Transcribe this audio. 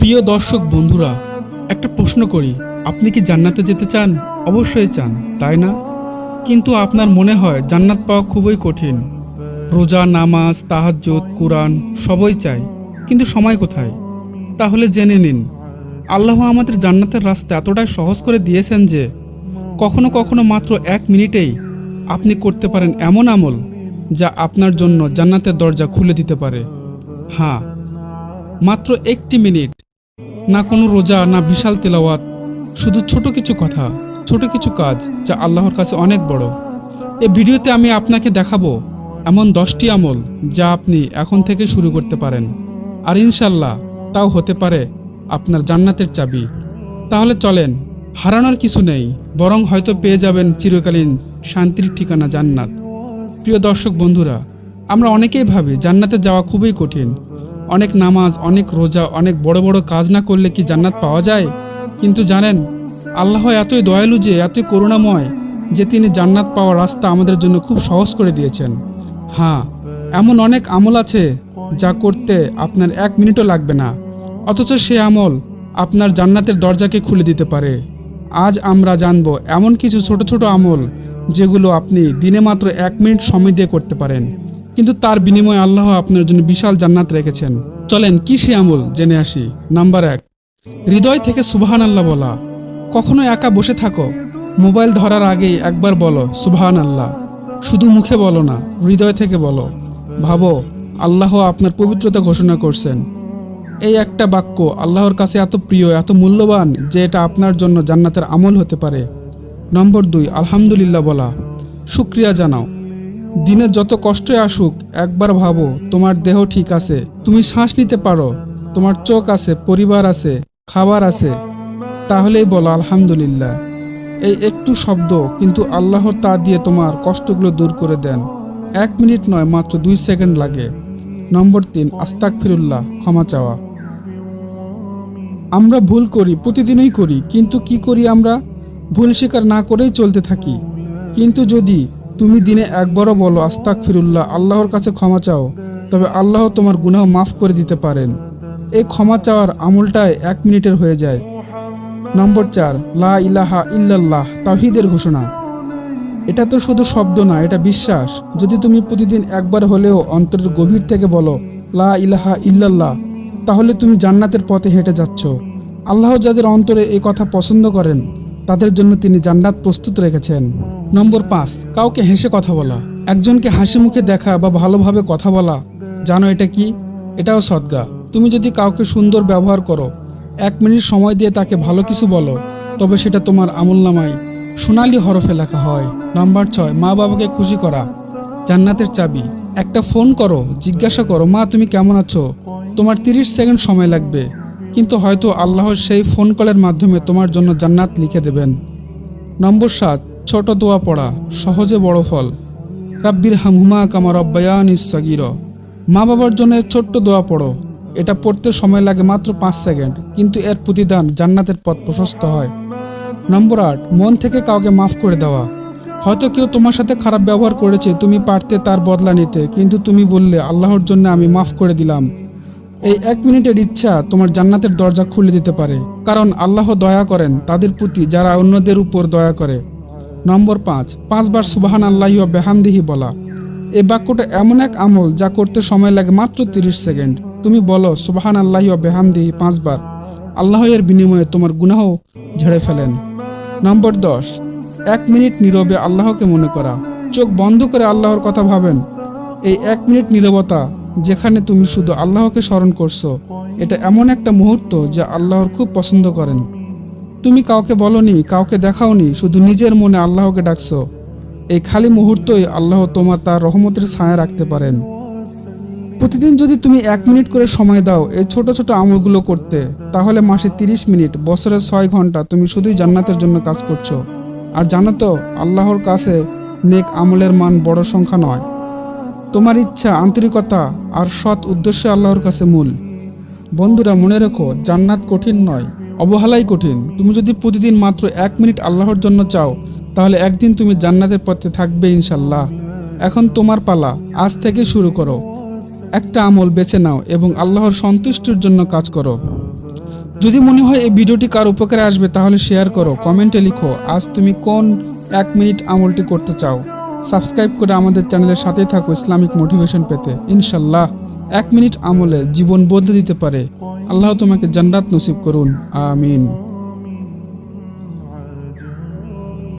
প্রিয় দর্শক বন্ধুরা, একটা প্রশ্ন করি। আপনি কি জান্নাতে যেতে চান? অবশ্যই চান, তাই না? কিন্তু আপনার মনে হয় জান্নাত পাওয়া খুবই কঠিন। রোজা, নামাজ, তাহাজ্জুদ, কোরআন সবই চাই, কিন্তু সময় কোথায়? তাহলে জেনে নিন, আল্লাহ আমাদের জান্নাতের রাস্তা এতটাই সহজ করে দিয়েছেন যে, কখনো কখনো মাত্র এক মিনিটেই আপনি করতে পারেন এমন আমল যা আপনার জন্য জান্নাতের দরজা খুলে দিতে পারে। হ্যাঁ মাত্র একটি মিনিট। না কোনো রোজা, না বিশাল তেলাওয়াত, শুধু ছোট কিছু কথা, ছোট কিছু কাজ যা আল্লাহর কাছে অনেক বড়। এই ভিডিওতে আমি আপনাকে দেখাবো এমন দশটি আমল যা আপনি এখন থেকে শুরু করতে পারেন। আর ইনশাল্লাহ তাও হতে পারে আপনার জান্নাতের চাবি। তাহলে চলেন, হারানোর কিছু নেই, বরং হয়তো পেয়ে যাবেন চিরকালীন শান্তির ঠিকানা জান্নাত। প্রিয় দর্শক বন্ধুরা, আমরা অনেকেই ভাবি জান্নাতে যাওয়া খুবই কঠিন অনেক নামাজ, অনেক রোজা, অনেক বড় বড় কাজ না করলে কি জান্নাত পাওয়া যায়? কিন্তু জানেন, আল্লাহ এতই দয়ালু যে, এতই করুণাময় যে তিনি জান্নাত পাওয়ার রাস্তা আমাদের জন্য খুব সহজ করে দিয়েছেন। হ্যাঁ এমন অনেক আমল আছে যা করতে আপনার এক মিনিটও লাগবে না। অথচ সে আমল আপনার জান্নাতের দরজাকে খুলে দিতে পারে। আজ আমরা জানব এমন কিছু ছোট ছোট আমল যেগুলো আপনি দিনে মাত্র এক মিনিট সময় দিয়ে করতে পারেন। কিন্তু তার বিনিময়ে আল্লাহ আপনার জন্য বিশাল জান্নাত রেখেছেন। চলেন কি সে আমল জেনে আসি। নাম্বার এক, হৃদয় থেকে সুবাহান আল্লাহ বলা। কখনো একা বসে থাকো, মোবাইল ধরার আগেই একবার বলো সুবাহান আল্লাহ শুধু মুখে বলো না, হৃদয় থেকে বলো। ভাবো, আল্লাহ আপনার পবিত্রতা ঘোষণা করছেন। এই একটা বাক্য আল্লাহর কাছে এত প্রিয়, এত মূল্যবান, যে এটা আপনার জন্য জান্নাতের আমল হতে পারে। নম্বর দুই, আলহামদুলিল্লাহ বলা। শুক্রিয়া জানাও। দিনে যত কষ্টই আসুক, একবার ভাবো, তোমার দেহ ঠিক আছে। তুমি শ্বাস নিতে পারো, তোমার চোখ আছে, পরিবার আছে, খাবার আছে। তাহলেই বলো, আলহামদুলিল্লাহ। এই একটু শব্দ কিন্তু আল্লাহ তা দিয়ে তোমার কষ্টগুলো দূর করে দেন। এক মিনিট নয়, মাত্র দুই সেকেন্ড লাগে। নম্বর তিন আস্তাক ফিরুল্লাহ ক্ষমা চাওয়া। আমরা ভুল করি, প্রতিদিনই করি, কিন্তু কি করি আমরা? ভুল স্বীকার না করেই চলতে থাকি। কিন্তু যদি তুমি দিনে একবারও বলো আস্তাক ফিরুল্লাহ আল্লাহর কাছে ক্ষমা চাও। তবে আল্লাহ তোমার গুনাহ মাফ করে দিতে পারেন। এই ক্ষমা চাওয়ার আমলটাই এক মিনিটের হয়ে যায়। নম্বর চার, লা ইলাহা ইল্লাল্লাহ তাহিদের ঘোষণা। এটা তো শুধু শব্দ না, এটা বিশ্বাস। যদি তুমি প্রতিদিন একবার হলেও অন্তরের গভীর থেকে বলো, লা ইলাহা ইল্লাল্লাহ, তাহলে তুমি জান্নাতের পথে হেঁটে যাচ্ছ। আল্লাহ যাদের অন্তরে এই কথা পছন্দ করেন, তাদের জন্য তিনি জান্নাত প্রস্তুত রেখেছেন। নম্বর পাঁচ, কাউকে হেসে কথা বলা। একজনকে হাসি মুখে দেখা বা ভালোভাবে কথা বলা, জানো এটা কি? এটাও সদ্গা। তুমি যদি কাউকে সুন্দর ব্যবহার করো, এক মিনিট সময় দিয়ে তাকে ভালো কিছু বলো, তবে সেটা তোমার আমল নামায়। সোনালি হরফে লেখা হয়, নাম্বার ছয়, মা বাবাকে খুশি করা, জান্নাতের চাবি। একটা ফোন করো, জিজ্ঞাসা করো, মা, তুমি কেমন আছো? তোমার তিরিশ সেকেন্ড সময় লাগবে, কিন্তু হয়তো আল্লাহর সেই ফোন কলের মাধ্যমে তোমার জন্য জান্নাত লিখে দেবেন। নম্বর সাত ছোট দোয়া পড়া, সহজে বড় ফল। রাব্বির হামহুমা কামার অব্বায়ান ইসাগির মা বাবার জন্য ছোট্ট দোয়া পড়ো। এটা পড়তে সময় লাগে মাত্র পাঁচ সেকেন্ড, কিন্তু এর প্রতিদান জান্নাতের পথ প্রশস্ত হয়। নম্বর আট, মন থেকে কাউকে মাফ করে দেওয়া। হয়তো কেউ তোমার সাথে খারাপ ব্যবহার করেছে, তুমি পারতে তার বদলা নিতে, কিন্তু তুমি বললে, আল্লাহর জন্য আমি মাফ করে দিলাম। এই এক মিনিটের ইচ্ছা তোমার জান্নাতের দরজা খুলে দিতে পারে, কারণ আল্লাহ দয়া করেন তাদের প্রতি, যারা অন্যদের উপর দয়া করে। নম্বর পাঁচ, পাঁচবার সুবাহান আল্লাহি বেহামদিহি বলা। এই বাক্যটা এমন এক আমল যা করতে সময় লাগে মাত্র তিরিশ সেকেন্ড। তুমি বলো সুবাহান আল্লাহি বেহামদিহি পাঁচবার। আল্লাহ এর বিনিময়ে তোমার গুনাহ ঝেড়ে ফেলেন। নম্বর দশ, এক মিনিট নীরবে আল্লাহকে মনে করা। চোখ বন্ধ করে আল্লাহর কথা ভাবেন। এই এক মিনিট নীরবতা যেখানে তুমি শুধু আল্লাহকে স্মরণ করছ, এটা এমন একটা মুহূর্ত যা আল্লাহর খুব পছন্দ করেন। তুমি কাউকে বলনি, কাউকে দেখাওনি, শুধু নিজের মনে আল্লাহকে ডাকছ। এই খালি মুহূর্তই আল্লাহ তোমার তার রহমতের ছায়া রাখতে পারেন। প্রতিদিন যদি তুমি এক মিনিট করে সময় দাও এই ছোট ছোট আমলগুলো করতে, তাহলে মাসে তিরিশ মিনিট বছরের ছয় ঘণ্টা তুমি শুধুই জান্নাতের জন্য কাজ করছ। আর জানো তো, আল্লাহর কাছে নেক আমলের মান বড় সংখ্যা নয়। তোমার ইচ্ছা আন্তরিকতা আর সৎ উদ্দেশ্য আল্লাহর কাছে মূল। বন্ধুরা, মনে রেখো, জান্নাত কঠিন নয়। অবহেলাই কঠিন। তুমি যদি প্রতিদিন মাত্র এক মিনিট আল্লাহর জন্য চাও, তাহলে একদিন তুমি জান্নাতের পথে থাকবে ইনশাল্লাহ। এখন তোমার পালা, আজ থেকে শুরু করো। একটা আমল বেছে নাও এবং আল্লাহর সন্তুষ্টির জন্য কাজ করো। যদি মনে হয় এই ভিডিওটি কার উপকারে আসবে, তাহলে শেয়ার করো, কমেন্টে লিখো, আজ তুমি কোন এক মিনিট আমলটি করতে চাও? সাবস্ক্রাইব করে আমাদের চ্যানেলের সাথে থাকো ইসলামিক মোটিভেশন পেতে। ইনশাল্লাহ, এক মিনিট আমলে জীবন বদলে দিতে পারে। আল্লাহ তোমাকে জান্নাত নসিব করুন আমিন।